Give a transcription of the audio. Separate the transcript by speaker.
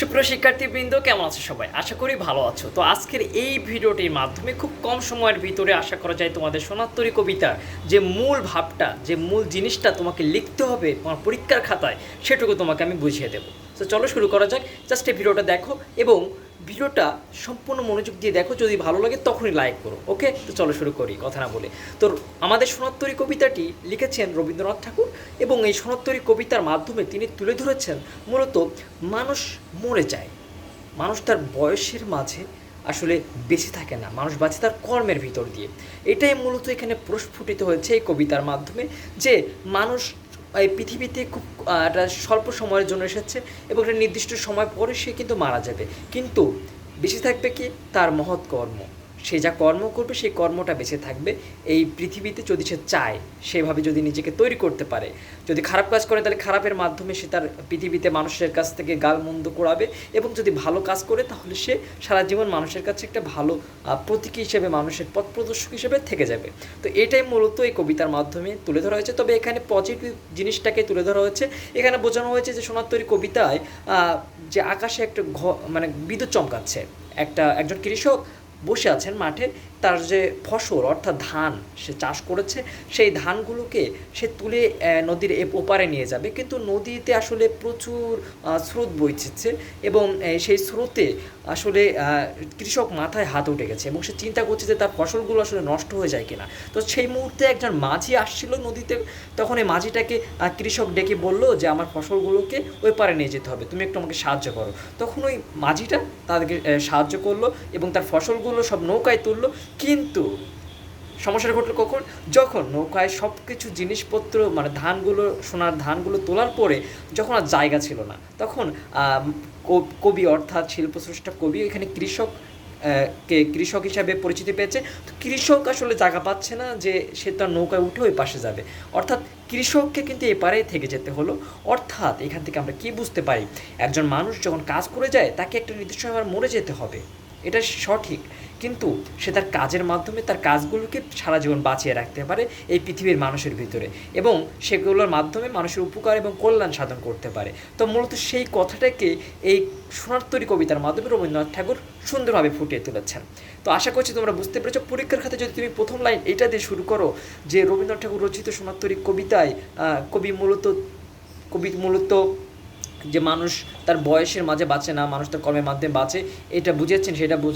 Speaker 1: সুপ্রিয় শিক্ষার্থীবৃন্দ, কেমন আছে সবাই? আশা করি ভালো আছো। তো আজকের এই ভিডিওটির মাধ্যমে খুব কম সময়ের ভিতরে আশা করা যায় তোমাদের সোনাত্তরী কবিতার যে মূল ভাবটা, যে মূল জিনিসটা তোমাকে লিখতে হবে তোমার পরীক্ষার খাতায়, সেটুকু তোমাকে আমি বুঝিয়ে দেবো। তো চলো শুরু করা যাক। জাস্ট এই ভিডিওটা দেখো এবং ভিডিওটা সম্পূর্ণ মনোযোগ দিয়ে দেখো, যদি ভালো লাগে তখনই লাইক করো ওকে তো চলো শুরু করি, কথা না বলে। তো আমাদের সোনাত্তরী কবিতাটি লিখেছেন রবীন্দ্রনাথ ঠাকুর এবং এই সোনাত্তরী কবিতার মাধ্যমে তিনি তুলে ধরেছেন মূলত মানুষ মরে যায়। মানুষ তার বয়সের মাঝে আসলে বেঁচে থাকে না, মানুষ বাঁচে তার কর্মের ভিতর দিয়ে। এটাই মূলত এখানে প্রস্ফুটিত হয়েছে এই কবিতার মাধ্যমে যে মানুষ এই পৃথিবীতে খুব একটা স্বল্প সময়ের জন্য এসেছে এবং একটা নির্দিষ্ট সময় পরে সে কিন্তু মারা যাবে। কিন্তু বেশি থাকবে কি? তার মহৎ কর্ম। সে যা কর্ম করবে, সেই কর্মটা বেঁচে থাকবে। এই পৃথিবীতে যদি সে চায়, সেভাবে যদি নিজেকে তৈরি করতে পারে, যদি খারাপ কাজ করে, তাহলে খারাপের মাধ্যমে সে তার পৃথিবীতে মানুষের কাছ থেকে গাল মন্দ করাবে এবং যদি ভালো কাজ করে, তাহলে সে সারা জীবন মানুষের কাছে একটা ভালো প্রতীকী হিসেবে, মানুষের পথ প্রদর্শক হিসেবে থেকে যাবে। তো এটাই মূলত এই কবিতার মাধ্যমে তুলে ধরা হয়েছে। তবে এখানে পজিটিভ জিনিসটাকে তুলে ধরা হয়েছে। এখানে বোঝানো হয়েছে যে সোনার তৈরি কবিতায় যে আকাশে একটা ঘ মানে বিদ্যুৎ চমকাচ্ছে। একটা, একজন কৃষক বসে আছেন মাঠে তার যে ফসল, অর্থাৎ ধান সে চাষ করেছে, সেই ধানগুলোকে সে তুলে নদীর ওপারে নিয়ে যাবে। কিন্তু নদীতে আসলে প্রচুর স্রোত বইছে এবং সেই স্রোতে আসলে কৃষক মাথায় হাত উঠে গেছে এবং সে চিন্তা করছে যে তার ফসলগুলো আসলে নষ্ট হয়ে যায় কিনা। তো সেই মুহূর্তে একজন মাঝি আসছিল নদীতে, তখন এই মাঝিটাকে কৃষক ডেকে বলল যে, আমার ফসলগুলোকে ওই পারে নিয়ে যেতে হবে, তুমি একটু আমাকে সাহায্য করো। তখন ওই মাঝিটা তাদেরকে সাহায্য করল এবং তার ফসলগুলো সব নৌকায় তুললো। কিন্তু সমস্যাটা ঘটলো কখন? যখন নৌকায় সব কিছু জিনিসপত্র মানে ধানগুলো, সোনার ধানগুলো তোলার পরে যখন আর জায়গা ছিল না, তখন কবি অর্থাৎ শিল্পস্রষ্টা কবি এখানে কৃষক কে কৃষক হিসাবে পরিচিতি পেয়েছে। তো কৃষক আসলে জায়গা পাচ্ছে না যে সে তার নৌকায় উঠে ওই পাশে যাবে। অর্থাৎ কৃষককে কিন্তু এপারে থেকে যেতে হলো। অর্থাৎ এখান থেকে আমরা কি বুঝতে পারি? একজন মানুষ যখন কাজ করে যায়, তাকে একটা নির্দিষ্ট সময় মরে যেতে হবে। এটা সঠিক। কিন্তু সে তার কাজের মাধ্যমে তার কাজগুলোকে সারা জীবন বাঁচিয়ে রাখতে পারে এই পৃথিবীর মানুষের ভিতরে এবং সেগুলোর মাধ্যমে মানুষের উপকার এবং কল্যাণ সাধন করতে পারে। তো মূলত সেই কথাটাকে এই সোনারতরী কবিতার মাধ্যমে রবীন্দ্রনাথ ঠাকুর সুন্দরভাবে ফুটিয়ে তুলেছেন। তো আশা করছি তোমরা বুঝতে পেরেছ, পরীক্ষার খাতে যদি তুমি প্রথম লাইন এটা দিয়ে শুরু করো যে রবীন্দ্রনাথ ঠাকুর রচিত সোনারতরী কবিতায় কবি মূলত কবি মূলত যে মানুষ তার বয়সের মাঝে বাঁচে না, মানুষ তার কর্মের মাধ্যমে বাঁচে, এটা বুঝেছেন, সেটা